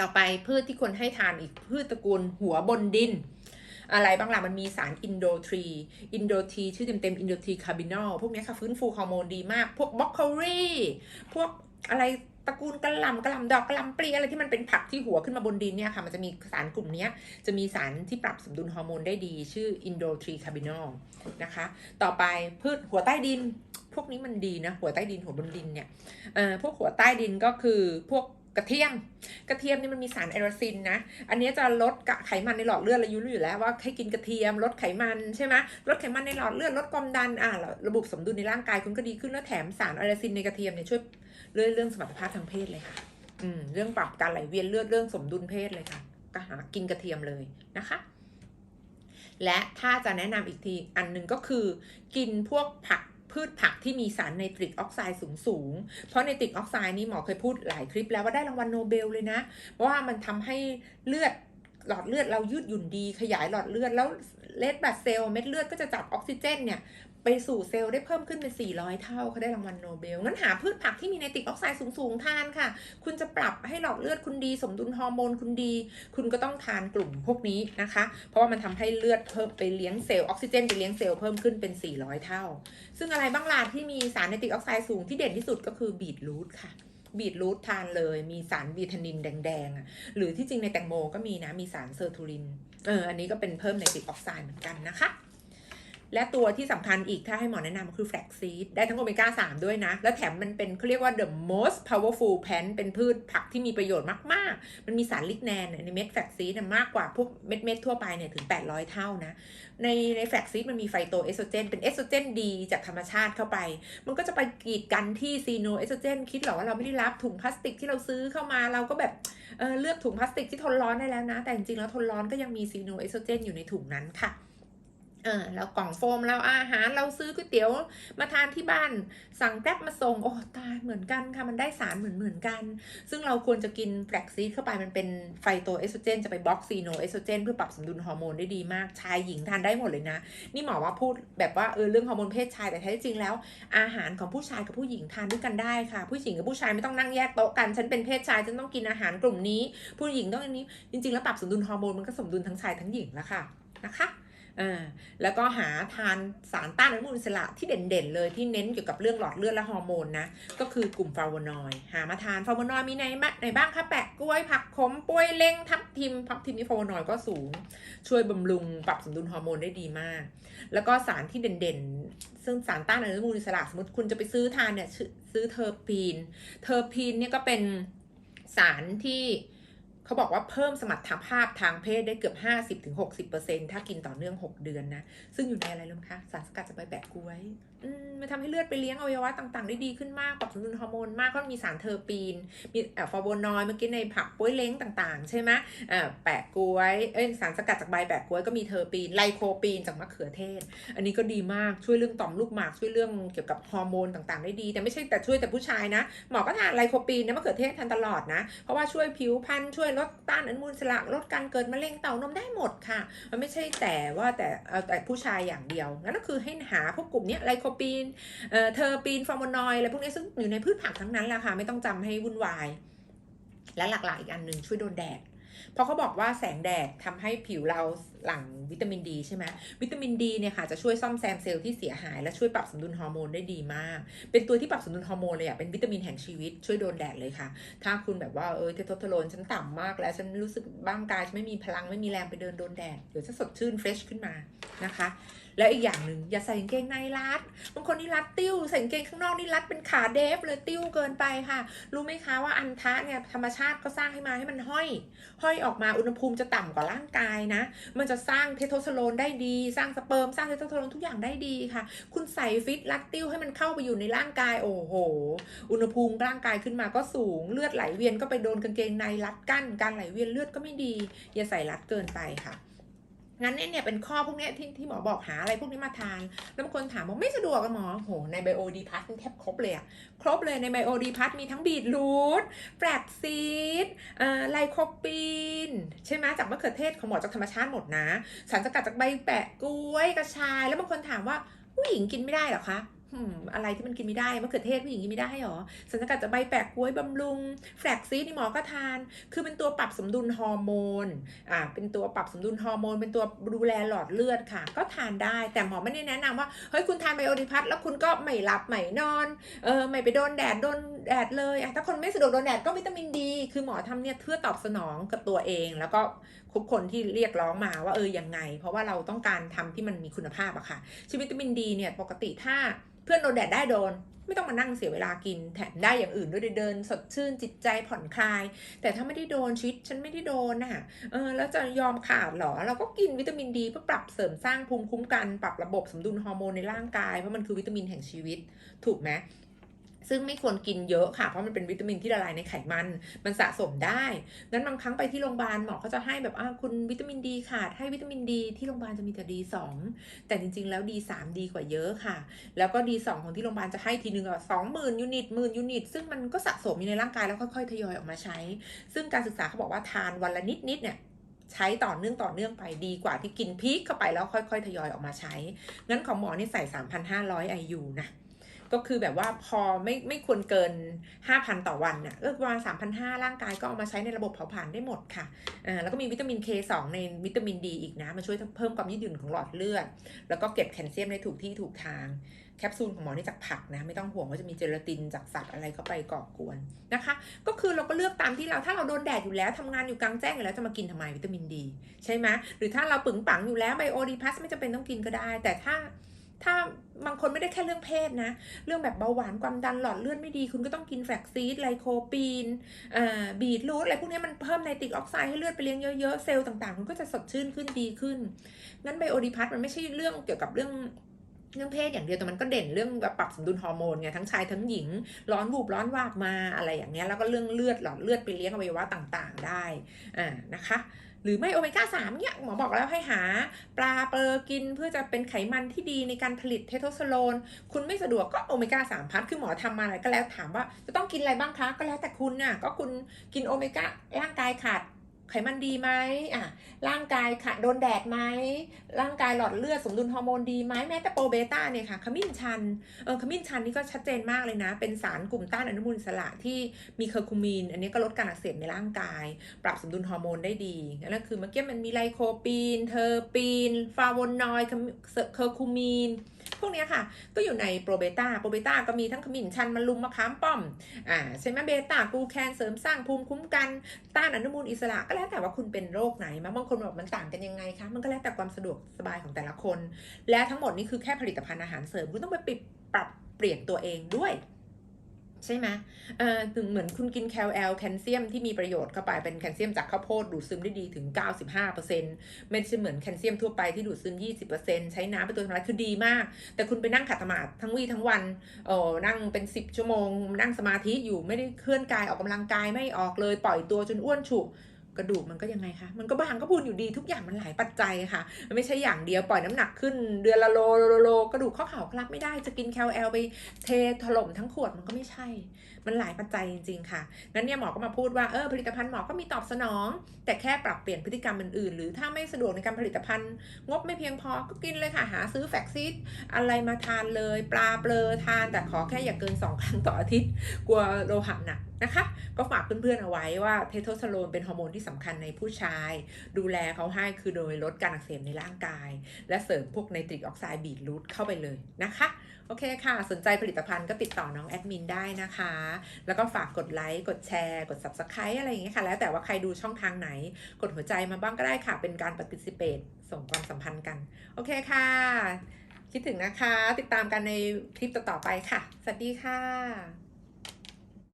ต่อไปพืชที่คนให้ทานอีกพืชตระกูลหัวบนดิน อะไรบ้างล่ะมันมีสารอินโดทรี อินโดทรีชื่อเต็มๆอินโดทรีคาร์บินอลพวกนี้ค่ะฟื้นฟูฮอร์โมนดีมาก พวกบล็อกโคลีพวกอะไรตระกูลกระลำกระลำดอกกระลำปลีอะไรที่มันเป็นผักที่หัวขึ้นมาบนดินเนี่ยค่ะ มันจะมีสารกลุ่มนี้จะมีสารที่ปรับสมดุลฮอร์โมนได้ดี ชื่ออินโดทรีคาร์บินอลนะคะ ต่อไปพืชหัวใต้ดิน พวกนี้มันดีนะ หัวใต้ดินหัวบนดินเนี่ยเอ่อพวกหัวใต้ดินก็คือพวก กระเทียม กระเทียมนี่มันมีสารไอโรซินนะ อันนี้จะลดกะไขมันในหลอดเลือดเรารู้อยู่แล้วว่าให้กินกระเทียมลดไขมันใช่ไหมลดไขมันในหลอดเลือดลดความดันอ่าระบบสมดุลในร่างกายคุณก็ดีขึ้นแล้วแถมสารไอโรซินในกระเทียมเนี่ยช่วยเรื่องเรื่องสมรรถภาพทางเพศเลยค่ะ อืมเรื่องปรับการไหลเวียนเลือดเรื่องสมดุลเพศเลยค่ะ ก็หากินกระเทียมเลยนะคะ และถ้าจะแนะนำอีกทีอันหนึ่งก็คือ กินพวกผัก พืชผักที่มีสารไนตริกออกไซด์สูงสูง เพราะไนตริกออกไซด์นี่หมอเคยพูดหลายคลิปแล้วว่าได้รางวัลโนเบลเลยนะ เพราะว่ามันทำให้เลือดหลอดเลือดเรายืดหยุ่นดีขยายหลอดเลือดแล้วเลดบัตเซลเม็ดเลือดก็จะจับออกซิเจนเนี่ย ไปสู่เซลล์ได้เพิ่มขึ้นเป็น 400 เท่าเขาได้รางวัลโนเบล งั้นหาพืชผักที่มีไนติกออกไซด์สูงๆ ทานค่ะ คุณจะปรับให้หลอดเลือดคุณดี สมดุลฮอร์โมนคุณดี คุณก็ต้องทานกลุ่มพวกนี้นะคะ เพราะว่ามันทำให้เลือดเพิ่มไปเลี้ยงเซลล์ออกซิเจนไปเลี้ยงเซลล์เพิ่มขึ้นเป็น 400 เท่า ซึ่งอะไรบ้างล่ะที่มีสารไนติกออกไซด์สูงที่เด่นที่สุดก็คือบีทรูทค่ะบีทรูททานเลยมีสารวีทานินแดงๆหรือที่จริงในแตงโมก็มีนะมีสารเซอร์ทูรินเอออันนี้ก็เป็นเพิ่มไนติกออกไซด์เหมือนกันนะคะ และตัวที่สำคัญอีกถ้าให้หมอแนะนำก็คือแฟลกซีดได้ทั้งโอเมก้า 3 ด้วยนะ แล้วแถมมันเป็นเขาเรียกว่า the most powerful plant เป็นพืชผักที่มีประโยชน์มาก ๆ มันมีสารลิกแนนในเม็ดแฟลกซีดมากกว่าพวกเม็ดเม็ดทั่วไปเนี่ยถึง 800 เท่านะ ในในแฟลกซีดมันมีไฟโตเอสโตรเจนเป็นเอสโตรเจนดีจากธรรมชาติเข้าไป มันก็จะไปกีดกันที่ซีโนเอสโตรเจนคิดหรอว่าเราไม่ได้รับถุงพลาสติกที่เราซื้อเข้ามาเราก็แบบเออเลือกถุงพลาสติกที่ทนร้อนได้แล้วนะ แต่จริงๆแล้วทนร้อนก็ยังมีซีโนเอสโตรเจนอยู่ในถุงนั้นค่ะ เออแล้วกล่องโฟมเราอาหารเราซื้อก๋วยเตี๋ยวมาทานที่บ้าน สั่งแกร็บมาส่งโอ้ตายเหมือนกันค่ะมันได้สารเหมือนเหมือนกัน ซึ่งเราควรจะกินแฟลกซีดเข้าไปมันเป็นไฟโตเอสโตรเจนจะไปบล็อกซีโนเอสโตรเจนเพื่อปรับสมดุลฮอร์โมนได้ดีมากชายหญิงทานได้หมดเลยนะ นี่หมอว่าพูดแบบว่าเออเรื่องฮอร์โมนเพศชายแต่แท้จริงแล้ว อาหารของผู้ชายกับผู้หญิงทานด้วยกันได้ค่ะ ผู้หญิงกับผู้ชายไม่ต้องนั่งแยกโต๊ะกันฉันเป็นเพศชายฉันต้องกินอาหารกลุ่มนี้ ผู้หญิงต้องอันนี้จริงๆแล้วปรับสมดุลฮอร์โมนมันก็สมดุลทั้งชายทั้งหญิงแล้วค่ะนะคะ อ่าแล้วก็หาทานสารต้านอนุมูลอิสระที่เด่นๆ เลยที่เน้นเกี่ยวกับเรื่องหลอดเลือดและฮอร์โมนนะก็คือกลุ่มฟลาโวนอยด์หามาทานฟลาโวนอยด์มีในบ้างในบ้างคะแปะกล้วยผักขมป่วยเล้งทับทิมทับทิมนี่ฟลาโวนอยด์ก็สูง ช่วยบำรุงปรับสมดุลฮอร์โมนได้ดีมาก แล้วก็สารที่เด่นๆ ซึ่งสารต้านอนุมูลอิสระสมมติคุณจะไปซื้อทานเนี่ยซื้อเทอร์พีน เทอร์พีนเนี่ยก็เป็นสารที่ เขาบอกว่าเพิ่มสมรรถภาพทางเพศได้เกือบ 50-60%ถ้ากินต่อเนื่อง 6 เดือนนะ ซึ่งอยู่ในอะไรรู้ไหมคะ สารสกัดจากใบแปะกล้วย มันทำให้เลือดไปเลี้ยงอวัยวะต่างๆ ได้ดีขึ้นมากปรับสมดุลฮอร์โมนมากก็มีสารเทอร์ปีน มีแอลฟาโวนอยเมื่อกี้ในผักป้วยเล้งต่างๆ ใช่ไหมแปะกล้วยเอ้ยสารสกัดจากใบแปะกล้วยก็มีเทอร์ปีนไลโคปีนจากมะเขือเทศ อันนี้ก็ดีมากช่วยเรื่องต่อมลูกหมากช่วยเรื่องเกี่ยวกับฮอร์โมนต่างๆ ได้ดี แต่ไม่ใช่แต่ช่วยแต่ผู้ชายนะหมอก็ทานไลโคปีนนะมะเขือเทศทานตลอดนะ เพราะว่าช่วยผิวพรรณช่วยลดต้านอนุมูลอิสระลดการเกิดมะเร็งเต้านมได้หมดค่ะ มันไม่ใช่แต่ว่าแต่แต่ผู้ชายอย่างเดียวงั้นก็คือให้หาพวกกลุ่มนี้ไลโคปีนเออเทอปีนฟอร์มอนอยอะไรพวกนี้ซึ่งอยู่ในพืชผักทั้งนั้นแหละค่ะ ไม่ต้องจำให้วุ่นวาย และหลักๆอีกอันหนึ่งช่วยโดนแดดเพราะเขาบอกว่าแสงแดดทำให้ผิวเรา หลั่งวิตามินดีใช่ไหมวิตามินดีเนี่ยค่ะจะช่วยซ่อมแซมเซลล์ที่เสียหาย และช่วยปรับสมดุลฮอร์โมนได้ดีมาก เป็นตัวที่ปรับสมดุลฮอร์โมนเลยอะเป็นวิตามินแห่งชีวิตช่วยโดนแดดเลยค่ะ ถ้าคุณแบบว่าเออเทสโทสเตอโรนฉันต่ำมาก แล้วฉันรู้สึกร่างกายฉันไม่มีพลังไม่มีแรงไปเดินโดนแดดเดี๋ยวจะสดชื่นเฟรชขึ้นมานะคะ แล้วอีกอย่างหนึ่งอย่าใส่กางเกงในรัดบางคนนี่รัดติ้วใส่กางเกงข้างนอกนี่รัดเป็นขาเดฟเลยติ้วเกินไปค่ะ รู้ไหมคะว่าอันทะเนี่ยธรรมชาติก็สร้างให้มาให้มันห้อย ห้อยออกมาอุณหภูมิจะต่ำกว่าร่างกายนะ มันจะสร้างเทสโทสเตอโรนได้ดี สร้างสเปิร์มสร้างเทสโทสเตอโรนทุกอย่างได้ดีค่ะ คุณใส่ฟิตลักติ้วให้มันเข้าไปอยู่ในร่างกายโอ้โห อุณหภูมิร่างกายขึ้นมาก็สูงเลือดไหลเวียนก็ไปโดนกางเกงในรัดกั้น การไหลเวียนเลือดก็ไม่ดี อย่าใส่รัดเกินไปค่ะ งั้นเนี่ยเป็นข้อพวกนี้ที่ที่หมอบอกหาอะไรพวกนี้มาทาน แล้วบางคนถามว่าไม่สะดวกกับหมอโหในไบโอดีพัทแทบครบเลยอะครบเลยในไบโอดีพัทมีทั้งบีทรูทแฟลกซีดไลโคปีน ใช่ไหมจากมะเขือเทศของหมอจากธรรมชาติหมดนะ สารสกัดจากใบแปะกล้วยกระชาย แล้วบางคนถามว่าผู้หญิงกินไม่ได้หรอคะ อะไรที่มันกินไม่ได้มะเขือเทศผู้หญิงกินไม่ได้หรอสารสกัดจากใบแปะกล้วยบำรุง แฟลกซีดนี่หมอก็ทาน คือเป็นตัวปรับสมดุลฮอร์โมนอ่าเป็นตัวปรับสมดุลฮอร์โมนเป็นตัวดูแลหลอดเลือดค่ะ ก็ทานได้ แต่หมอไม่ได้แนะนำว่าเฮ้ยคุณทานไบโอดิพัทแล้วคุณก็ไม่หลับไม่นอนเออไม่ไปโดนแดดโดนแดดเลยอะถ้าคนไม่สะดวกโดนแดดก็วิตามินดี คือหมอทำเนี่ยเพื่อตอบสนองกับตัวเอง แล้วก็ทุกคนที่เรียกร้องมาว่าเออยังไง เพราะว่าเราต้องการทำที่มันมีคุณภาพอะค่ะชีวิตวิตามินดีเนี่ยปกติถ้าเพื่อนโดนแดดได้โดน ไม่ต้องมานั่งเสียเวลากิน แถมได้อย่างอื่นด้วยเดิน สดชื่นจิตใจผ่อนคลาย แต่ถ้าไม่ได้โดนชีวิตฉันไม่ได้โดนน่ะเออแล้วจะยอมขาดเหรอ เราก็กินวิตามินดีเพื่อปรับเสริมสร้างภูมิคุ้มกัน ปรับระบบสมดุลฮอร์โมนในร่างกายเพราะมันคือวิตามินแห่งชีวิต ถูกไหม ซึ่งไม่ควรกินเยอะค่ะ เพราะมันเป็นวิตามินที่ละลายในไขมัน มันสะสมได้งั้นบางครั้งไปที่โรงพยาบาลหมอเขาจะให้แบบอ่าคุณวิตามินดีขาดให้วิตามินดีที่โรงพยาบาลจะมีแต่ดีสองแต่จริงๆแล้วดีสามดีกว่าเยอะค่ะ แล้วก็ดีสองของที่โรงพยาบาลจะให้ทีนึงอะสองหมื่นยูนิตหมื่นยูนิต ซึ่งมันก็สะสมอยู่ในร่างกายแล้วค่อยๆทยอยออกมาใช้ ซึ่งการศึกษาเขาบอกว่าทานวันละนิดๆเนี่ยใช้ต่อเนื่องต่อเนื่องไปดีกว่าที่กินพีคเข้าไปแล้วค่อยๆทยอยออกมาใช้งั้นของหมอนี่ใส่ 3,500 IU นะ ก็คือแบบว่าพอไม่ไม่ควรเกิน 5,000 ต่อวันน่ะก็ประมาณ3,500 ร่างกายก็เอามาใช้ในระบบเผาผลาญได้หมดค่ะอ่าแล้วก็มีวิตามิน K2 ในวิตามินดีอีกนะ มาช่วยเพิ่มความยืดหยุ่นของหลอดเลือด แล้วก็เก็บแคลเซียมได้ถูกที่ถูกทางแคปซูลของหมอนี่จากผักนะ ไม่ต้องห่วงว่าจะมีเจลาตินจากสัตว์อะไรเข้าไปก่อกวนนะคะ ก็คือเราก็เลือกตามที่เราถ้าเราโดนแดดอยู่แล้วทำงานอยู่กลางแจ้งอยู่แล้วจะมากินทำไมวิตามินดี ใช่ไหมหรือถ้าเราปึงปังอยู่แล้วไบโอดีพัสไม่จำเป็นต้องกินก็ได้ แต่ถ้าางคนไม่ได้แค่เรื่องเพศนะ เรื่องแบบเบาหวานความดันหลอดเลือดไม่ดี คุณก็ต้องกินแฟลกซีดไลโคปีนบีทรูทอะไรพวกนี้มันเพิ่มไนตริกออกไซด์ให้เลือดไปเลี้ยงเยอะๆ เซลล์ต่างๆมันก็จะสดชื่นขึ้นดีขึ้น งั้นไบโอดีพัสมันไม่ใช่เรื่องเกี่ยวกับเรื่องเรื่องเพศอย่างเดียวแต่มันก็เด่นเรื่องแบบปรับสมดุลฮอร์โมนไงทั้งชายทั้งหญิง ร้อนวูบร้อนวาบมาอะไรอย่างเงี้ยแล้วก็เรื่องเลือดหลอดเลือดไปเลี้ยงอวัยวะต่างๆ ได้อ่านะคะ หรือไม่โอเมก้าสามเนี่ยหมอบอกแล้วให้หาปลาเปอร์กินเพื่อจะเป็นไขมันที่ดีในการผลิตเทโทสโตอโรนคุณไม่สะดวกก็โอเมก้าสามพัทคือหมอทำมาอะไรก็แล้วถามว่าจะต้องกินอะไรบ้างคะ ก็แล้วแต่คุณน่ะก็คุณกินโอเมก้าร่างกายขาด ไขมันดีไหมอะร่างกายขาดโดนแดดไหมร่างกายหลอดเลือดสมดุลฮอร์โมนดีไหมแม้แต่โปรเบต้าเนี่ยค่ะขมิ้นชันเออขมิ้นชันนี่ก็ชัดเจนมากเลยนะ เป็นสารกลุ่มต้านอนุมูลอิสระที่มีเคอร์คูมีน อันนี้ก็ลดการอักเสบในร่างกาย ปรับสมดุลฮอร์โมนได้ดีแล้วคือเมื่อกี้มันมีไลโคปีน เทอร์ปีนฟลาโวนอยด์เคอร์คูมีน วกนี้ค่ะ ก็อยู่ในโปรเบต้าโปรเบต้าก็มีทั้งขมิ้นชันมะลุมมะขามป้อมอ่าใช่ไหมเบต้ากูแคนเสริมสร้างภูมิคุ้มกันต้านอนุมูลอิสระก็แล้วแต่ว่าคุณเป็นโรคไหนมาบางคนบอกมันต่างกันยังไงคะมันก็แล้วแต่ความสะดวกสบายของแต่ละคน และทั้งหมดนี้คือแค่ผลิตภัณฑ์อาหารเสริมคุณต้องไปปรับเปลี่ยนตัวเองด้วย ใช่ไหมเออถึงเหมือนคุณกินแคลแอลแคลเซียมที่มีประโยชน์เข้าไปเป็นแคลเซียมจากข้าวโพดดูดซึมได้ดีถึง 95%ไม่ใช่เหมือนแคลเซียมทั่วไปที่ดูดซึม 20%ใช้น้ำเป็นตัวทำลายคือดีมาก แต่คุณไปนั่งขัดสมาธิทั้งวี่ทั้งวันเออนั่งเป็น 10 ชั่วโมง นั่งสมาธิอยู่ไม่ได้เคลื่อนกายออกกำลังกายไม่ออกเลย ปล่อยตัวจนอ้วนฉุก กระดูกมันก็ยังไงคะมันก็บางก็พูนอยู่ดีทุกอย่างมันหลายปัจจัยค่ะ มันไม่ใช่อย่างเดียวปล่อยน้ำหนักขึ้น เดือนละโลโลโลกระดูกข้อเข่าก็รับไม่ได้จะกินแคลแอลไปเทถล่มทั้งขวดมันก็ไม่ใช่ มันหลายปัจจัยจริงๆค่ะงั้นเนี่ยหมอก็มาพูดว่าเออผลิตภัณฑ์หมอก็มีตอบสนอง แต่แค่ปรับเปลี่ยนพฤติกรรมอื่นๆ หรือถ้าไม่สะดวกในการผลิตภัณฑ์ งบไม่เพียงพอก็กินเลยค่ะหาซื้อแฟกซิสอะไรมาทานเลย ปลาเปลือทาน แต่ขอแค่อย่าเกิน2ครั้งต่ออาทิตย์กลัวโลหะหนัก นะคะ ก็ฝากเพื่อนๆเอาไว้ว่าเทสโทสเตอโรนเป็นฮอร์โมนที่สำคัญในผู้ชาย ดูแลเขาให้คือโดยลดการอักเสบในร่างกาย และเสริมพวกไนตริกออกไซด์บีทรูทเข้าไปเลยนะคะ โอเคค่ะ สนใจผลิตภัณฑ์ก็ติดต่อน้องแอดมินได้นะคะ แล้วก็ฝากกดไลค์กดแชร์กด subscribe อะไรอย่างเงี้ยค่ะ แล้วแต่ว่าใครดูช่องทางไหน กดหัวใจมาบ้างก็ได้ค่ะ เป็นการ participate ส่งความสัมพันธ์กัน โอเคค่ะคิดถึงนะคะ ติดตามกันในคลิปต่อๆไปค่ะ สวัสดีค่ะ